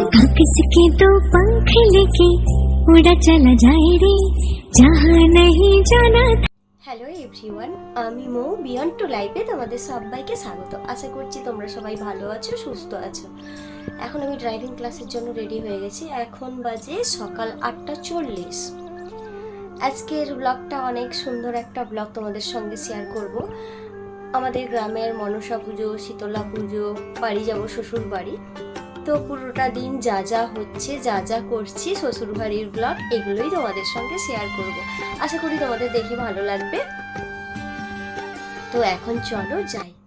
किसके दो पंख लेके उड़ा चला जाए रे जहाँ नहीं जाना था হ্যালো এভরিওয়ান আমি মৌ বিয়ন্ড টু লাইফে তোমাদের সবাইকে স্বাগত আশা করছি তোমরা সবাই ভালো আছো সুস্থ আছো এখন আমি ড্রাইভিং ক্লাসের জন্য রেডি হয়ে গেছি এখন বাজে সকাল আটটা চল্লিশ আজকের ব্লগটা অনেক সুন্দর একটা ব্লগ তোমাদের সঙ্গে শেয়ার করব আমাদের গ্রামের মনসা পুজো শীতলা পুজো বাড়ি যাব শ্বশুর বাড়ি তো পুরোটা দিন যা যা হচ্ছে, যা যা করছি, শ্বশুরবাড়ির ব্লগ এগুলোই তোমাদের সঙ্গে শেয়ার করব। আশা করি তোমাদের দেখে ভালো লাগবে। তো এখন চলো যাই।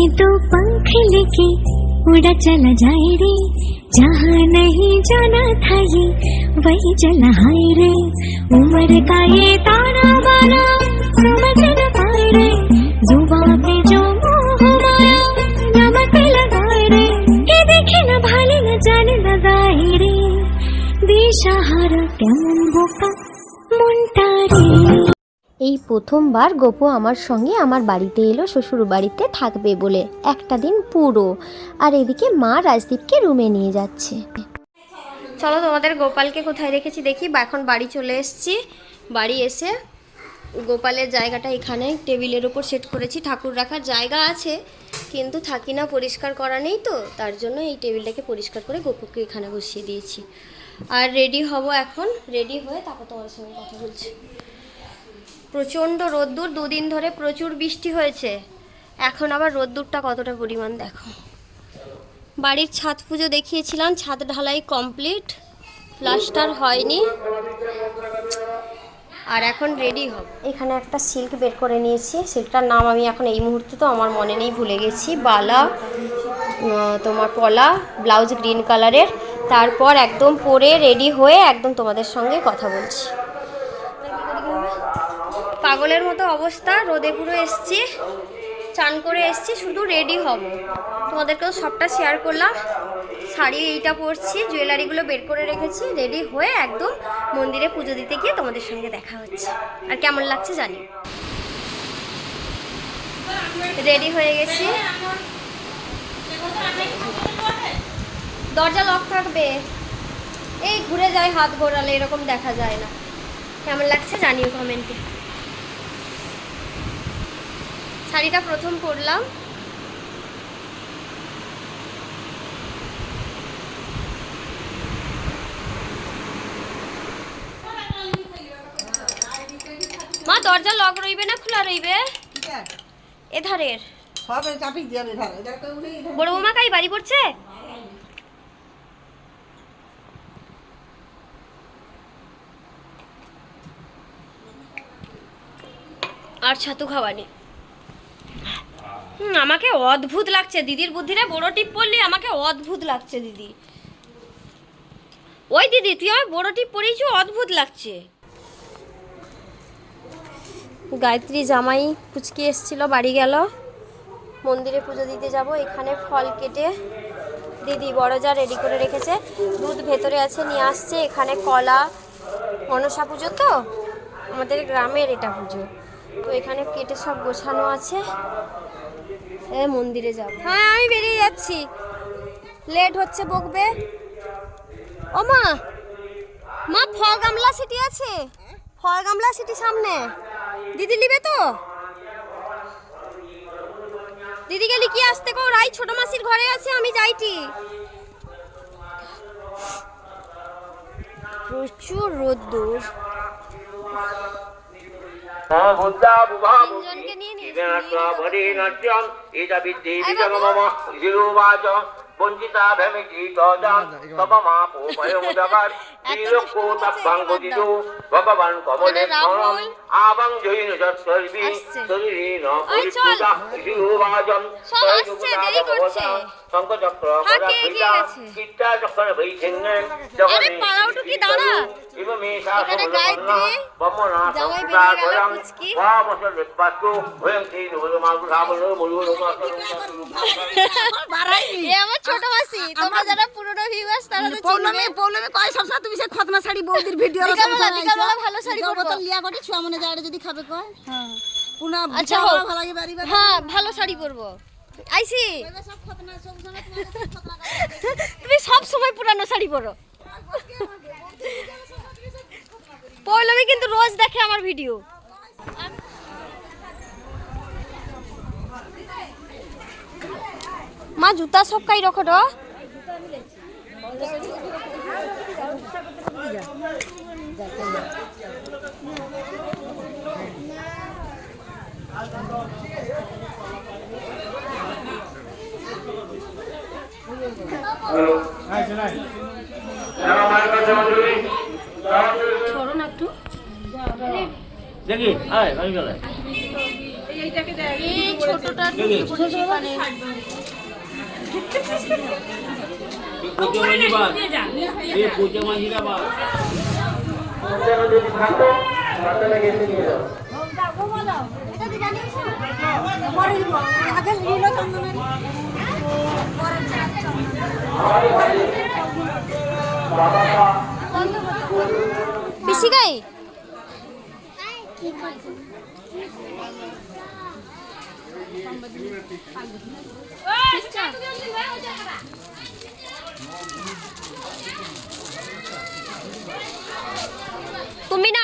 किसके दो पंख लेके उड़ा चला जाए रे जहाँ नहीं जाना था ये वही चला हाय रे उम्र का ये ताना बाना समझ न पाए रे जुबा पे जो मोह माया नमक लगाए रे ये देखे न भाले न जाने लगाए रे দিশাহারা কেমন বোকা মনটা রে এই প্রথমবার গোপু আমার সঙ্গে আমার বাড়িতে এলো শ্বশুর বাড়িতে থাকবে বলে। একটা দিন পুরো। আর এদিকে মা রাজদীপকে রুমে নিয়ে যাচ্ছে। চলো তোমাদের গোপালকে কোথায় রেখেছি দেখি, বা এখন বাড়ি চলে এসেছি। বাড়ি এসে গোপালের জায়গাটা এখানে, টেবিলের ওপর সেট করেছি। ঠাকুর রাখার জায়গা আছে, কিন্তু থাকি না, পরিষ্কার করা নেই তো। তার জন্য এই টেবিলটাকে পরিষ্কার করে গোপুকে এখানে বসিয়ে দিয়েছি। আর রেডি হব এখন রেডি হয়ে তারপর তোমার সঙ্গে কথা বলছি। প্রচণ্ড রোদ্দুর, দুদিন ধরে প্রচুর বৃষ্টি হয়েছে। এখন আবার রোদ্দুরটা কতটা পরিমাণ দেখো। বাড়ির ছাদ পুজো দেখিয়েছিলাম, ছাদ ঢালাই কমপ্লিট, প্লাস্টার হয়নি। আর এখন রেডি হব। এখানে একটা সিল্ক বের করে নিয়েছি। সিল্কটার নাম আমি এখন এই মুহূর্তে তো আমার মনে নেই, ভুলে গেছি। বালা তোমার পলা, ব্লাউজ গ্রিন কালারের। তারপর একদম পরে রেডি হয়ে একদম তোমাদের সঙ্গে কথা বলছি। পাগলের মতো অবস্থা, রোদে পুরো এসছি, চান করে এসছি, শুধু রেডি হব। তোমাদেরকেও সবটা শেয়ার করলাম। শাড়ি এইটা পরছি জুয়েলারিগুলো বের করে রেখেছি রেডি হয়ে একদম মন্দিরে পুজো দিতে গিয়ে তোমাদের সঙ্গে দেখা হচ্ছে। আর কেমন লাগছে জানি? রেডি হয়ে গেছি। দরজা লক থাকবে। এই ঘুরে যায় হাত ঘোরালে এরকম দেখা যায় না। কেমন লাগছে জানিও কমেন্টে শাড়িটা প্রথম পরলাম। মা দরজা লক রইবে না খোলা রইবে? এধারের। কেউ নেই বড় বৌমা কাই বাড়ি পড়ছে আর ছাতু খাওয়ানি। হুম আমাকে অদ্ভুত লাগছে, দিদির বুদ্ধিরে বড় টিপ পড়লি, আমাকে অদ্ভুত লাগছে, দিদি। ওই দিদি, তুই আমার বড় টিপ পরিয়েছো অদ্ভুত লাগছে। গায়ত্রী জামাই পুচকি এসছিল, বাড়ি গেল। মন্দিরে পুজো দিতে যাব, এখানে ফল কেটে দিদি বড় যা রেডি করে রেখেছে। দুধ ভেতরে আছে, নিয়ে আসছে, এখানে কলা, মনসা পুজো তো? আমাদের গ্রামের এটা পুজো। তো এখানে কেটে সব গোছানো আছে। মন্দিরে যাব। হ্যাঁ আমি বেরিয়ে যাচ্ছি। লেট হচ্ছে বকবে। ও মা মা ফল গামলা সিটি আছে। ফল গামলা সিটি সামনে। দিদি নিবে তো? দিদি গেলি কি আসতে কো? রাই ছোট মাসির ঘরে আছে আমি যাইটি। প্রচুর রোদ্দুর। তিনজনকে নিয়ে নিয়েছি। নাট্যম ইদা বিদ্ধি বিজম মম শিরুবাচ বঞ্চিতা ভেমিকি গজান তব মা পোপয় মুদাকার ত্রিলোক্য তাপ্পাং গদিতু ভগবান কমলে আবাং জৈন যৎসর্বি আসছে। শরীরে ন ওই চল। পরিপুতা শিরোভাজন চল, আসছে, দেরি করছে। শঙ্কচক্র। চিত্তা চক্র। এ আমার ছোট মাসি তোমরা যারা পুরনো ভিউয়ার্স তারা তো পৌর্ণমী চিনবে কয় সবসময় তুমি সে খতনা শাড়ি বৌদির ভিডিও বিকালবেলা, বিকালবেলা ভালো শাড়ি পরবো। বোতল লিয়া কটি ছুয়া মনে যায় যদি খাবে কয়? হ্যাঁ। পুনা আচ্ছা, ভালো লাগে বাড়ি বাড়ি হ্যাঁ ভালো শাড়ি পরবো। আইসি তুমি সব সময় পুরানো শাড়ি পরো। পৌলমী কিন্তু রোজ দেখে আমার ভিডিও। মা জুতা সব কাই রখো তো। দেখি আয় আমি গেলে এই ছোটটা পুজো মাঝি এই পুজো মাঝিরা চন্দনের পিসি গাই? তুমি না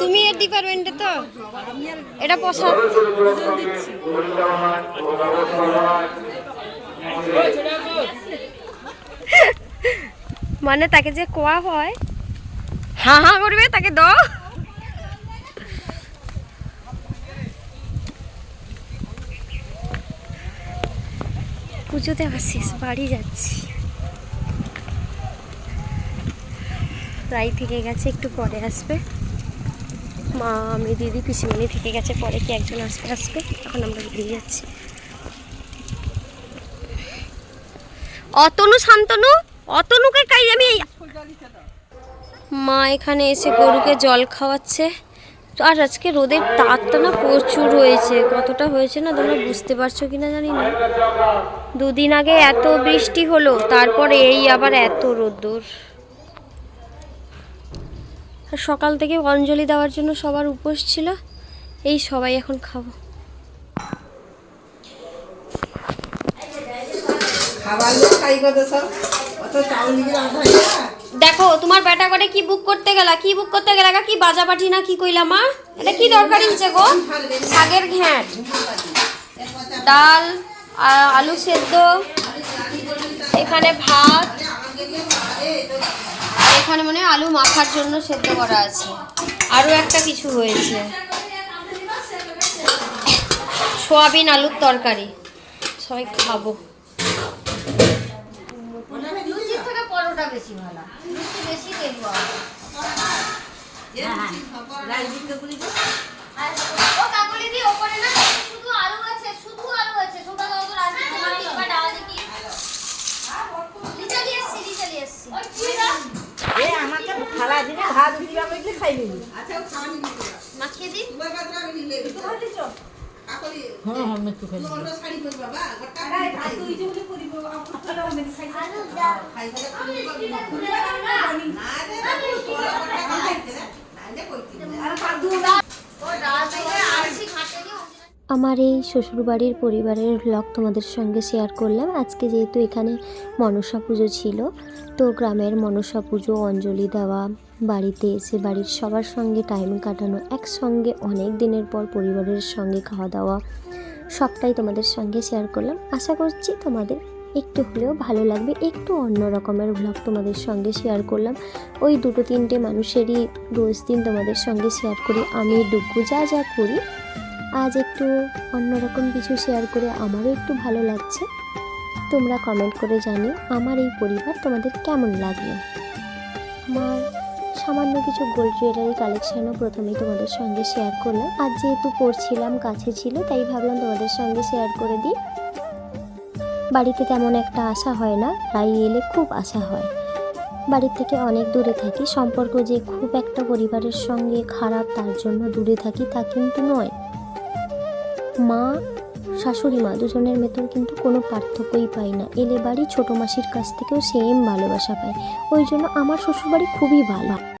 তুমি এর ডিপার্টমেন্টে তো? এটা পোশাক মানে তাকে যে কোয়া হয়? হা হা করবে তাকে দাও। পুজোতে আসিস, বাড়ি যাচ্ছি। প্রায় থেকে গেছে, একটু পরে আসবে। মা, আমি দিদি, পিসিমণি থেকে গেছে, পরে কি একজন আসবে আসবে? এখন আমরা বেরিয়ে যাচ্ছি। অতনু শান্তনু অতনুকে কাই আমি। মা এখানে এসে গরুকে জল খাওয়াচ্ছে। আর আজকে রোদের তাপটা না প্রচুর হয়েছে। কতটা হয়েছে না তোমরা বুঝতে পারছ কিনা জানি না। দুদিন আগে এত বৃষ্টি হলো, তারপরে এই আবার এত রোদ্দুর। সকাল থেকে অঞ্জলি দেওয়ার জন্য সবার উপোস ছিল। এই সবাই এখন খাব। দেখো তোমার বেটা করে কি বুক করতে গেলা? কি বুক করতে গেলা কি বাজা পাঠি না কি কইলা মা? এটা কি দরকারি হচ্ছে গো? শাকের ঘ্যাঁট ডাল আলু সেদ্ধ এখানে ভাত এখানে মানে আলু মাখার জন্য সেদ্ধ করা আছে। আরও একটা কিছু হয়েছে। সোয়াবিন আলুর তরকারি। সবাই খাব। লুচির থেকে পরোটা বেশি ভালো লুচি বেশি দেখব ও দিচ্ছি এ আমাকে খালা দিবি আরে আমার এই শ্বশুরবাড়ির পরিবারের ব্লগ তোমাদের সঙ্গে শেয়ার করলাম। আজকে যেহেতু এখানে মনসা পুজো ছিল, তো গ্রামের মনসা পুজো, অঞ্জলি দেওয়া, বাড়িতে এসে বাড়ির সবার সঙ্গে টাইম কাটানো, একসঙ্গে অনেক দিনের পর পরিবারের সঙ্গে খাওয়া দাওয়া, সবটাই তোমাদের সঙ্গে শেয়ার করলাম। আশা করছি তোমাদের একটু হলেও ভালো লাগবে। একটু অন্য রকমের ব্লগ তোমাদের সঙ্গে শেয়ার করলাম। ওই দুটো তিনটে মানুষেরই রোজ দিন তোমাদের সঙ্গে শেয়ার করি। আমি ডুগু যা যা করি আজ একটু অন্যরকম কিছু শেয়ার করে আমারও একটু ভালো লাগছে। তোমরা কমেন্ট করে জানিও আমার এই পরিবার তোমাদের কেমন লাগল আমার সামান্য কিছু গোল্ড জুয়েলারি কালেকশানও প্রথমেই তোমাদের সঙ্গে শেয়ার করলাম। আর যেহেতু পড়ছিলাম কাছে ছিল, তাই ভাবলাম তোমাদের সঙ্গে শেয়ার করে দিই। বাড়িতে তেমন একটা আশা হয় না, তাই এলে খুব আশা হয়। বাড়ির থেকে অনেক দূরে থাকি, সম্পর্ক যে খুব একটা পরিবারের সঙ্গে খারাপ তার জন্য দূরে থাকি তা কিন্তু নয়। মা, শাশুড়ি মা দুজনের ভেতর কিন্তু কোনো পার্থক্যই পাই না। এলে বাড়ি ছোটো মাসির কাছ থেকেও সেম ভালোবাসা পায়। ওই জন্য আমার শ্বশুরবাড়ি খুবই ভালো।